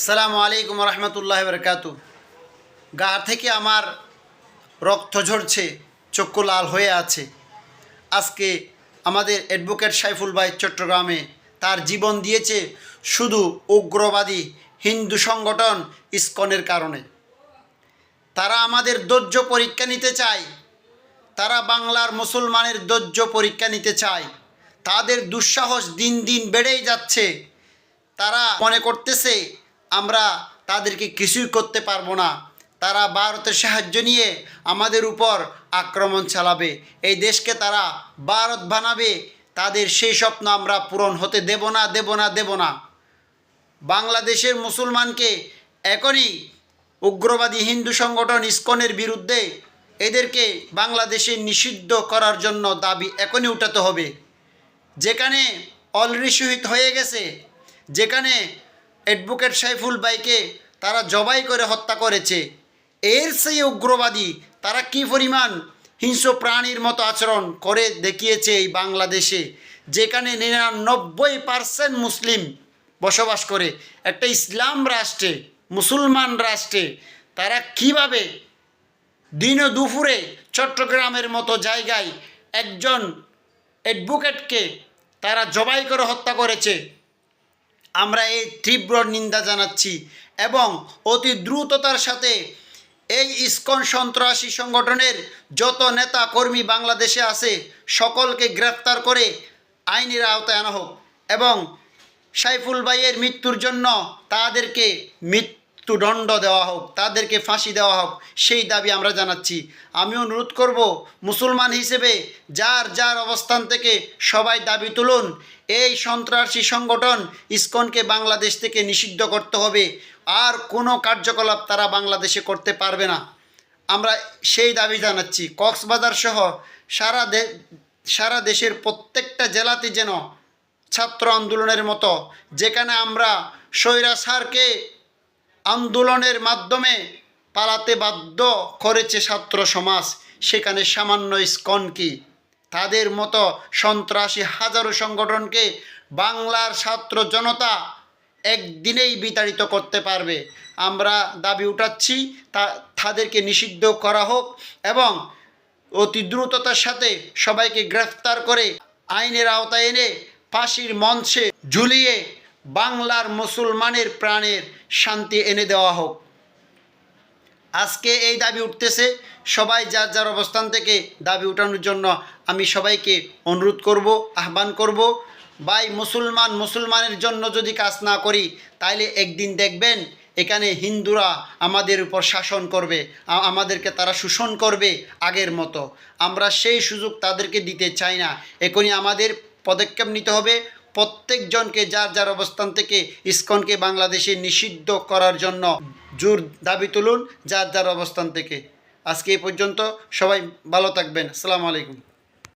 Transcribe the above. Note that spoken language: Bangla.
আসসালামু আলাইকুম রহমতুল্লাহ বরকাত গা থেকে আমার রক্ত ঝরছে, চক্ষু লাল হয়ে আছে। আজকে আমাদের অ্যাডভোকেট সাইফুল ভাই চট্টগ্রামে তার জীবন দিয়েছে শুধু উগ্রবাদী হিন্দু সংগঠন ইস্কনের কারণে। তারা আমাদের ধৈর্য পরীক্ষা নিতে চায়। তারা বাংলার মুসলমানের ধৈর্য পরীক্ষা নিতে চায়। তাদের দুঃসাহস দিন দিন বেড়েই যাচ্ছে। তারা মনে করতেছে আমরা তাদেরকে কিছুই করতে পারব না। তারা ভারতের সাহায্য নিয়ে আমাদের উপর আক্রমণ চালাবে। এই দেশকে তারা ভারত বানাবে। তাদের সেই স্বপ্ন আমরা পূরণ হতে দেব না দেব না দেব না। বাংলাদেশের মুসলমানকে এখনই উগ্রবাদী হিন্দু সংগঠন ইস্কনের বিরুদ্ধে এদেরকে বাংলাদেশে নিষিদ্ধ করার জন্য দাবি এখনই উঠাতে হবে। যেখানে অলরেডি শহীদ হয়ে গেছে, যেখানে অ্যাডভোকেট সাইফুল বাইকে তারা জবাই করে হত্যা করেছে। এর সেই উগ্রবাদী তারা কি পরিমাণ হিংস্র প্রাণীর মতো আচরণ করে দেখিয়েছে এই বাংলাদেশে, যেখানে নিরানব্বই পার্সেন্ট মুসলিম বসবাস করে, একটা ইসলাম রাষ্ট্রে, মুসলমান রাষ্ট্রে, তারা কীভাবে দিন দুপুরে চট্টগ্রামের মতো জায়গায় একজন অ্যাডভোকেটকে তারা জবাই করে হত্যা করেছে আমরা এই তীব্র নিন্দা জানাচ্ছি এবং অতি দ্রুততার সাথে এই ইস্কন সন্ত্রাসী সংগঠনের যত নেতা কর্মী বাংলাদেশে আছে, সকলকে গ্রেফতার করে আইনের আওতায় আনা হোক এবং সাইফুল ভাইয়ের মৃত্যুর জন্য তাদেরকে মৃত্যুদণ্ড দেওয়া হোক, তাদেরকে ফাঁসি দেওয়া হোক, সেই দাবি আমরা জানাচ্ছি। আমি অনুরোধ করব মুসলমান হিসেবে যার যার অবস্থান থেকে সবাই দাবি তুলুন, এই সন্ত্রাসী সংগঠন ইসকনকে বাংলাদেশ থেকে নিষিদ্ধ করতে হবে। আর কোনো কার্যকলাপ তারা বাংলাদেশে করতে পারবে না। আমরা সেই দাবি জানাচ্ছি। কক্সবাজার সহ সারা সারা দেশের প্রত্যেকটা জেলাতে যেন ছাত্র আন্দোলনের মতো, যেখানে আমরা স্বৈরা সারকে আন্দোলনের মাধ্যমে পালাতে বাধ্য করেছে ছাত্র সমাজ। সেখানে সামান্য ইস্কন কি? তাদের মতো সন্ত্রাসী হাজারো সংগঠনকে বাংলার ছাত্র জনতা একদিনেই বিতাড়িত করতে পারবে। আমরা দাবি উঠাচ্ছি, তা তাদেরকে নিষিদ্ধ করা হোক এবং অতি দ্রুততার সাথে সবাইকে গ্রেফতার করে আইনের আওতায় এনে ফাঁসির মঞ্চে ঝুলিয়ে বাংলার মুসলমানের প্রাণের শান্তি এনে দেওয়া হোক। আজকে এই দাবি উঠতেছে, সবাই যার যার অবস্থান থেকে দাবি উঠানোর জন্য আমি সবাইকে অনুরোধ করব, আহ্বান করব, ভাই মুসলমান মুসলমানের জন্য যদি কাজ না করি, তাইলে একদিন দেখবেন এখানে হিন্দুরা আমাদের উপর শাসন করবে আমাদেরকে তারা শোষণ করবে আগের মতো। আমরা সেই সুযোগ তাদেরকে দিতে চাই না। এখনই আমাদের পদক্ষেপ নিতে হবে প্রত্যেকজনকে, যার যার অবস্থান থেকে ইস্কনকে বাংলাদেশে নিষিদ্ধ করার জন্য জোর দাবি তুলুন, যার যার অবস্থান থেকে। আজকে এ পর্যন্ত সবাই ভালো থাকবেন। আসসালামু আলাইকুম।